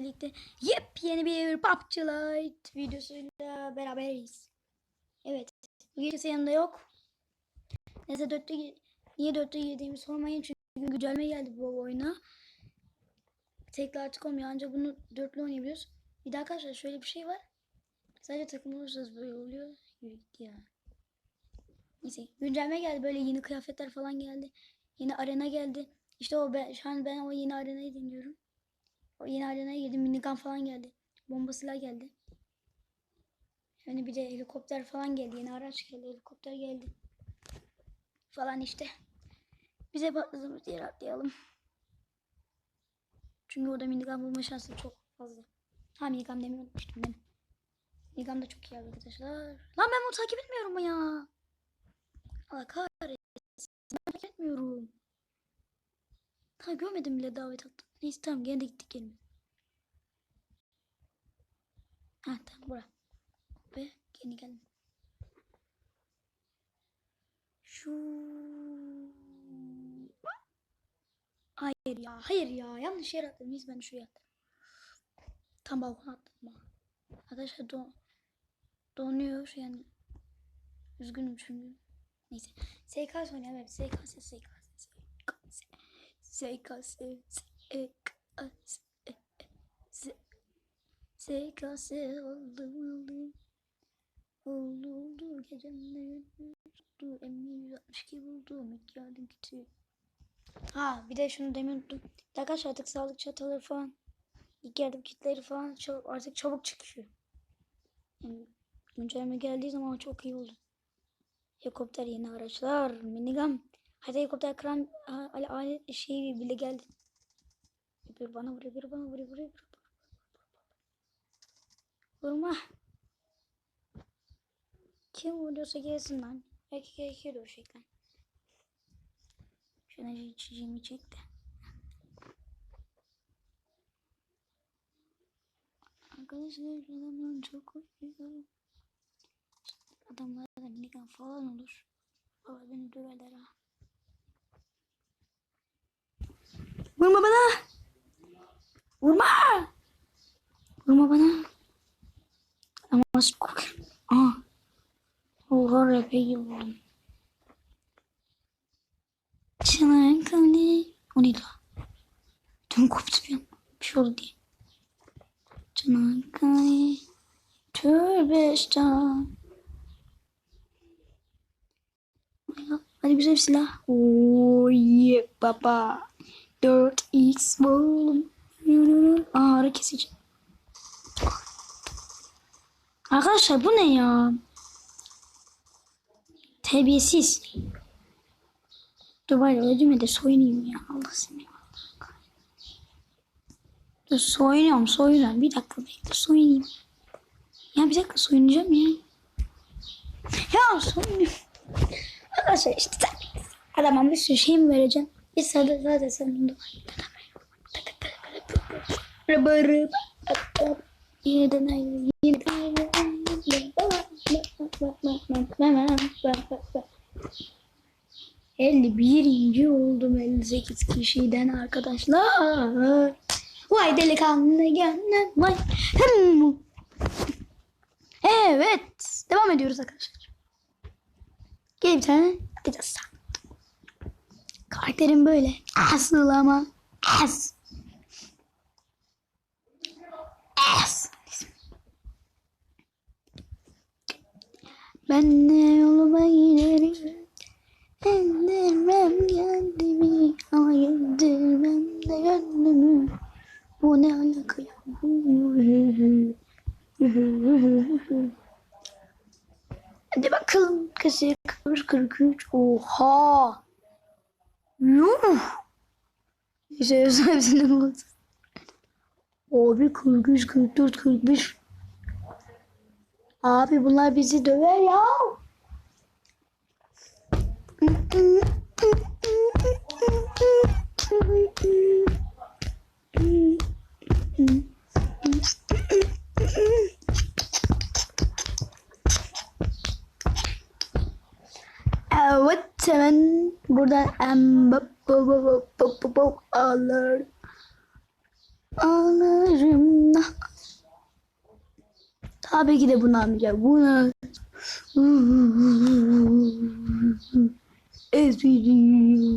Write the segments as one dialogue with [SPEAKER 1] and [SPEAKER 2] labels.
[SPEAKER 1] birlikte yepyeni bir PUBG Lite videosuyla beraberiz. Evet. Bu gece yanında yok. Neyse dörtte niye dörtte girdiğimi sormayın çünkü güncelleme geldi bu oyuna. Tekli artık olmuyor ancak bunu dörtlü oynayabiliyoruz. Bir de arkadaşlar şöyle bir şey var. Sadece takım olursanız böyle oluyor. Yürü ya. Neyse güncelleme geldi böyle yeni kıyafetler falan geldi. Yeni arena geldi. İşte o ben, şu an ben o yeni arenayı deniyorum. Yeni arenaya girdim. Minigun falan geldi. Bomba silah geldi. Yani bir de helikopter falan geldi. Yeni araç geldi. Helikopter geldi. Falan işte. Bize patladığımız yere atlayalım. Çünkü orada minigun bulma şansı çok fazla. Ha minigun demeyi unutmuştum ben. Minigun da çok iyi arkadaşlar. Lan ben bunu takip etmiyorum ya? Allah kahretsin. Ben takip etmiyorum. Ha görmedim bile davet attım. Neyse tamam gene de gittik gelin. Ha tamam bura. Ve gene geldim. Şu Hayır ya, hayır ya. Yanlış yere attım. Neyse ben şuraya attım. Tam balkona attım ama. Arkadaşlar don donuyor yani. Üzgünüm çünkü. Neyse. SKS oynayalım. SKS, SKS. SKS, SKS, SKS oldu oldu. Oldu oldu gecemde oldu. Emmi 162 buldum. İlk yardım kiti. Ha bir de şunu demin unuttum. Arkadaşlar artık sağlık çataları falan. İlk yardım kitleri falan çab- artık çabuk çıkıyor. Yani güncelleme geldiği zaman çok iyi oldu. Helikopter yeni araçlar. Minigun. Hadi helikopter kran a- ale- alet şey bile geldi. Bir bana vuruyor, bir bana vuruyor, vuruyor. Vurma. Kim vuruyorsa gelsin lan. Belki gerekiyor o şeyden. Şuna içeceğimi çek de. Arkadaşlar adamlar çok uyuyor. Adamlar da falan olur. Baba beni döverler ha. Vurma bana. Vurma. Vurma bana. Ama korkuyorum. Aa. Rap'e gibi oldum. Çanakkale. O neydi lan? Tüm koptu bir an. Bir şey oldu diye. Çanakkale. Tövbe estağfurullah. Hadi güzel bir silah. Oh yeah baba. 4x buldum. Aa ara kesici. Arkadaşlar bu ne ya? Terbiyesiz. Dur bari ödüme de soyunayım ya. Allah seni. Dur soyunuyorum soyunuyorum. Bir dakika bekle soyunayım. Ya bir dakika soyunacağım ya. Ya soyunuyorum. Arkadaşlar işte adama bir sürü şey mi vereceğim? Bir sade zaten sen bunu Yeniden ayrı, yeniden ayrı. Elli birinci oldum 58 kişiden arkadaşlar. Vay delikanlı gönlüm vay. Evet. Devam ediyoruz arkadaşlar. Gel bir tane atacağız. Karakterim böyle. Asıl ama. As. As. Ben de yoluma giderim. Endirmem kendimi ama yedirmem de gönlümü. Bu ne alaka ya? Hadi bakalım. Kasaya 43. Oha. Yuh. Neyse hepsini buldum. Abi 43, 44, 45. Abi bunlar bizi döver ya. burada ağlar ağlarım. Tabii ki de bunu anlayacak. Bunu ezbiliyor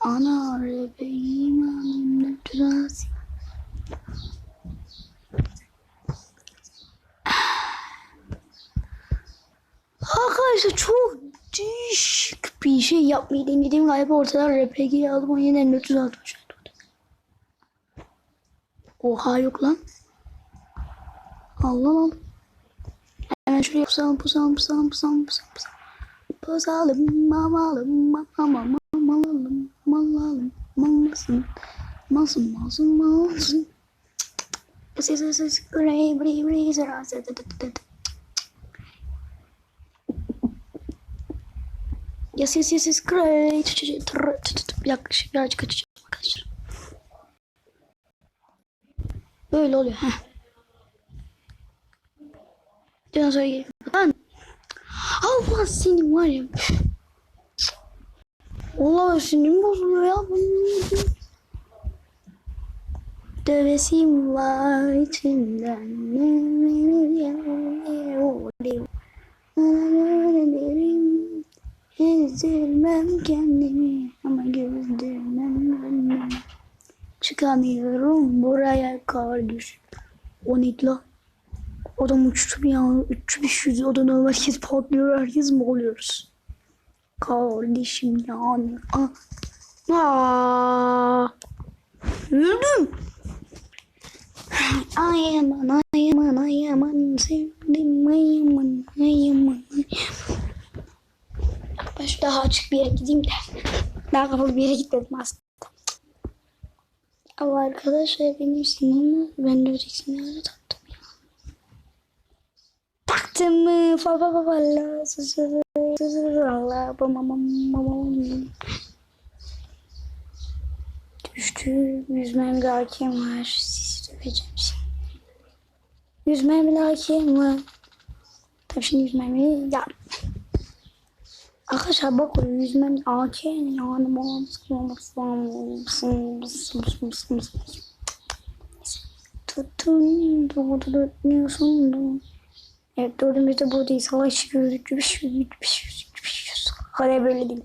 [SPEAKER 1] ana bebeğim annemle tutarsın Arkadaşlar çok değişik bir şey yapmayı denedim. Galiba ortadan RPG'yi aldım. O yeniden 406 Oha yok lan. Allah Allah. Hemen şuraya pusalım pusalım pusalım pusalım pusalım pusalım. Pusalım mamalım mamalım mamalım malalım mamasın masın masın masın. Ses ses ses gray gray gray Yes yes yes yes great. Şimdi birazcık açacağım arkadaşlar. Böyle oluyor. Heh. Sonra geliyor. Lan. Allah senin var ya. Allah sinirim bozuluyor ya. Dövesim var içimden. Ezdirmem kendimi ama gözdirmem kendimi. Çıkamıyorum buraya kardeş. O neydi lan? Adam uçtu ya. 3500 odanı herkes patlıyor. Herkes mi oluyoruz? Kardeşim yani. Aa. Aa. Öldüm. Ay aman ay aman ay aman sevdim ay aman ay aman. Ben şu daha açık bir yere gideyim de. Daha kapalı bir yere gitmedim aslında. Ama arkadaşlar benim sinirimi ben de ötekisini taktım ya. Taktım mı? Fa fa fa fa la sı sı sı sı Allah bam bam bam bam bam. Düştü. Yüzmem bir hakem var. Sizi döveceğim şimdi. Yüzmem bir hakem var. Tabii şimdi yüzmem ya. Arkadaşlar bak o yüzmem AK yani Tutun doğru dönüyorsun Evet dördümüzde buradayız. Savaş gördük. Bir şey bir şey bir şey Hadi böyle değil.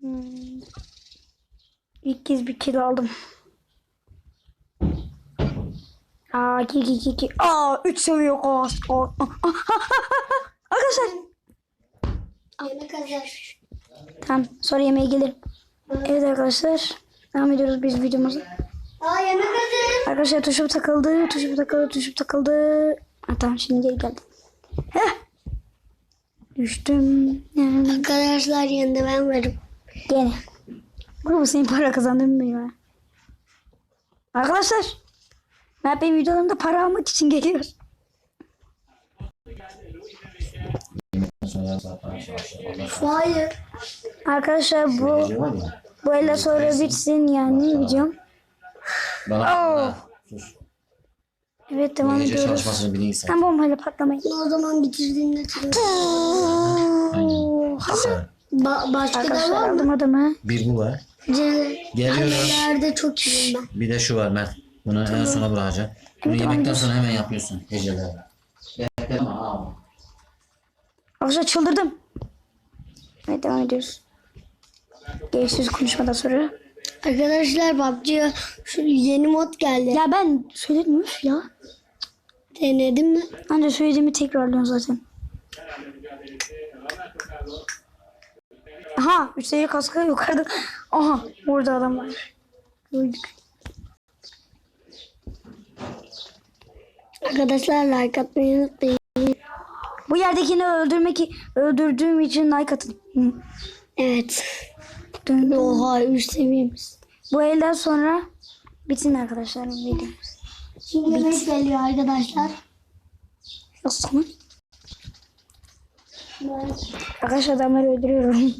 [SPEAKER 1] Hmm. İlk kez bir kill aldım. Aa ki ki ki ki. Aa 3 seviye kas. Arkadaşlar.
[SPEAKER 2] Yemek hazır.
[SPEAKER 1] Tamam sonra yemeğe gelirim. Evet arkadaşlar. Devam ediyoruz biz videomuza.
[SPEAKER 2] Aa yemek hazır.
[SPEAKER 1] Arkadaşlar tuşum takıldı. Tuşum takıldı. Tuşum takıldı. Ha, tamam şimdi geri geldim. Heh. Düştüm. Yani
[SPEAKER 2] Arkadaşlar yanında ben varım.
[SPEAKER 1] gene. Bu senin para kazandırmıyor. Arkadaşlar. Ben benim videolarımda para almak için geliyor.
[SPEAKER 2] Hayır.
[SPEAKER 1] Arkadaşlar bu bu elle sonra bitsin yani videom.
[SPEAKER 3] Bana sus.
[SPEAKER 1] Evet devam
[SPEAKER 3] Gece
[SPEAKER 1] ediyoruz.
[SPEAKER 3] çalışmasını bileyim sen.
[SPEAKER 1] Ben bombayla patlamayın.
[SPEAKER 2] O zaman bitirdiğinde. Ba başka da
[SPEAKER 1] Arkadaşlar
[SPEAKER 2] var mı?
[SPEAKER 1] aldım adamı.
[SPEAKER 3] Bir bu var. Geliyorum.
[SPEAKER 2] Nerede çok iyiyim ben.
[SPEAKER 3] Bir de şu var Mert. Bunu en sona bırakacağım. Bunu
[SPEAKER 1] Evet,
[SPEAKER 3] yemekten sonra hemen yapıyorsun. Geceleri. Bekleme abi.
[SPEAKER 1] Arkadaşlar çıldırdım. Evet devam ediyoruz. Gereksiz konuşmadan sonra.
[SPEAKER 2] Arkadaşlar PUBG'ye şu yeni mod geldi.
[SPEAKER 1] Ya ben söyledim mi ya?
[SPEAKER 2] Denedin mi?
[SPEAKER 1] Anca söylediğimi tekrarlıyorum zaten. Aha 3 seviye kaskı yukarıda. Aha orada adam var. Gördük.
[SPEAKER 2] Arkadaşlar like atmayı unutmayın.
[SPEAKER 1] Bu yerdekini öldürmek öldürdüğüm için like atın.
[SPEAKER 2] Evet.
[SPEAKER 1] Dön.
[SPEAKER 2] Oha 3 seviyemiz.
[SPEAKER 1] Bu elden sonra bitsin arkadaşlar videomuz.
[SPEAKER 2] Şimdi yemek geliyor arkadaşlar.
[SPEAKER 1] Ya sana. Arkadaşlar adamları öldürüyorum.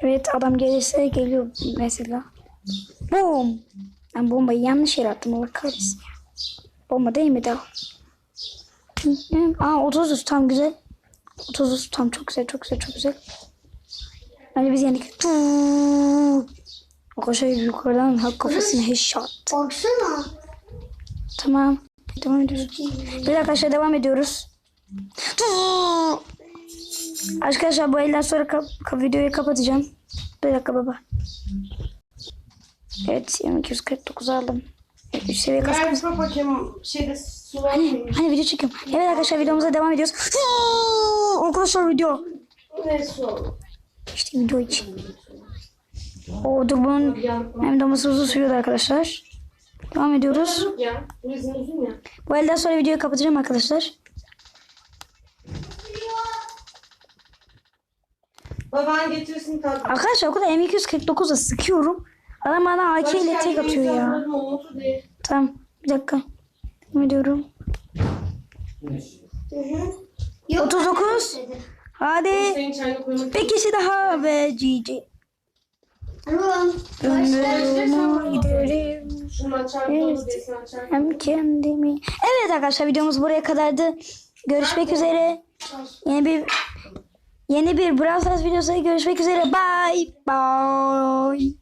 [SPEAKER 1] Evet adam gelirse geliyor mesela. Boom. Ben bombayı yanlış yere attım. Allah kahretsin ya. Bomba değil mi daha? Aa 30 tam güzel. 30 tam çok güzel çok güzel çok güzel. Bence biz yendik. Arkadaşlar yukarıdan hak kafasına headshot.
[SPEAKER 2] Baksana.
[SPEAKER 1] Tamam. Devam ediyoruz. Bir arkadaşlar devam ediyoruz. Arkadaşlar bu elden sonra kap- kap- videoyu kapatacağım. Bir dakika baba. Evet 249 aldım. 3 seviye kaskım.
[SPEAKER 4] Ben pro şeyde su var
[SPEAKER 1] Hani, hani video çekiyorum. Evet arkadaşlar videomuza devam ediyoruz. Arkadaşlar video.
[SPEAKER 4] Ne su?
[SPEAKER 1] İşte video için. O dur bunun hem daması uzun sürüyordu arkadaşlar. Devam ediyoruz.
[SPEAKER 4] Ya. Bu
[SPEAKER 1] elden sonra videoyu kapatacağım arkadaşlar.
[SPEAKER 4] Baban getirsin tatlım.
[SPEAKER 1] Arkadaşlar o kadar M249'a sıkıyorum. Adam bana AK ile tek atıyor ya. Tamam bir dakika. Devam ediyorum. 39. Hadi. Bir kişi daha ve GG. Giderim. Hem kendimi. Evet arkadaşlar videomuz buraya kadardı. Görüşmek üzere. Yeni bir yeni bir Brawl Stars videosuyla görüşmek üzere. Bye bye.